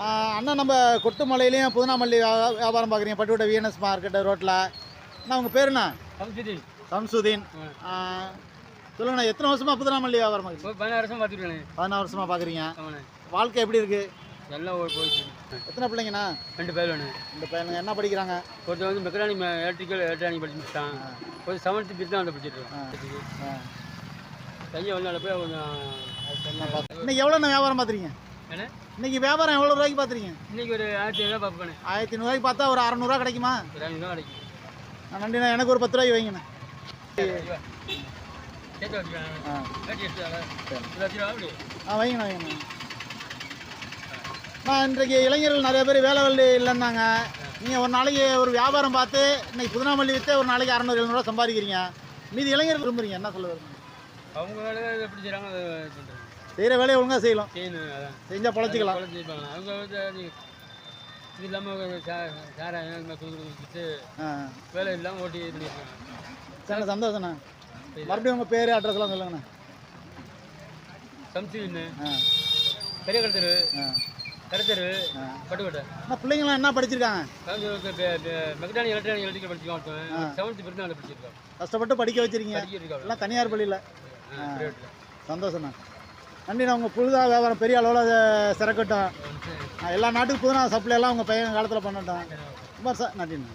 அண்ணா நம்ம கொட்டுமலையிலையும் புதுனாமல்லி வியா- வியாபாரம் பார்க்குறீங்க. பட்டுக்கோட்டை விஎன்எஸ் மார்க்கெட்டு ரோட்டில் அண்ணா உங்கள் பேருண்ணா சம்சுதீன். சம்சுதீன். சொல்லுங்கண்ணா எத்தனை வருஷமாக புதுனாமல்லி வியாபாரம் பார்க்குறீங்க? பதினாறு வருஷம் பார்த்துருக்கேன் பதினாறு வருஷமாக பார்க்குறீங்க. வாழ்க்கை எப்படி இருக்குது எல்லாம் போயிடுச்சு எத்தனை பிள்ளைங்கண்ணா? ரெண்டு பேர் வேணும். இந்த பையனுங்க என்ன படிக்கிறாங்க? ஒருத்தர் வந்து மெக்கானிக் எலக்ட்ரிக்கல் எலக்ட்ரானிக் படிச்சு முடிச்சிட்டான் ஒரு செவன்த்து பிரித்து தான் வந்து ஆ. கையை வந்து போய் கொஞ்சம் இன்னைக்கு எவ்வளோண்ணா வியாபாரம் பார்த்துறீங்க என்ன? இன்னைக்கு வியாபாரம் எவ்வளோ ரூபாய்க்கு பார்த்துறீங்க இன்னைக்கு ஒரு ஆயிரத்தி பார்ப்பேன். ஆயிரத்தி ஐநூறுவாய்க்கு பார்த்தா ஒரு அறநூறுவா கிடைக்குமா? ஒரு ஐநூறுவா கிடைக்கும் நன்றிண்ணா எனக்கு ஒரு பத்து ரூபாய்க்கு வைங்கண்ணா. ஆ. வைங்கண்ணா வைங்கண்ணா. நான் இன்றைக்கு இளைஞர்கள் நிறைய பேர் வேலை வேலை இல்லைன்னாங்க. நீங்கள் ஒரு நாளைக்கு ஒரு வியாபாரம் பார்த்து இன்னைக்கு புதுனாமல்லி விற்று ஒரு நாளைக்கு அறநூறு எழுநூறுவா சம்பாதிக்கிறீங்க. மீதி இளைஞர்கள் விரும்புறீங்க என்ன சொல்ல அவங்க வேலை எப்படி செய்கிறாங்க செய்கிற வேலையை ஒழுங்காக செய்யலாம். செய்யணும் செஞ்சால் பொழைச்சிக்கலாம். குழந்தைப்பாங்க அவங்க வந்து இது இல்லாமல் சாரை கொடுத்து ஆ. வேலை இல்லாமல் ஓட்டி பண்ணியிருக்காங்க சரி சந்தோஷண்ணா. மறுபடியும் உங்கள் பேர் அட்ரஸ்லாம் சொல்லுங்கண்ணா. சம்சுன்னு பெரிய கடத்தரு. கடத்தரு. பட்டுக்கோட்டை. அண்ணா பிள்ளைங்களாம் என்ன படிச்சிருக்காங்க? மெக்கானிக் எலக்ட்ரானிக் எலக்ட்ரிக்கல் படிச்சிருக்கோம் செவன்த் அதை படிச்சிருக்கோம் கஷ்டப்பட்டு படிக்க வச்சிருக்கீங்க. எல்லாம் தனியார் பள்ளியில். சந்தோஷண்ணா. நன்றிண்ணா உங்கள் புதுதாக வியாபாரம் பெரிய அளவில் சிறக்கட்டும். நான் எல்லா நாட்டுக்கும் புதுனா சப்ளை எல்லாம் உங்கள் பையன் காலத்தில் பண்ணட்டும். ரொம்ப சார் நன்றிண்ணா.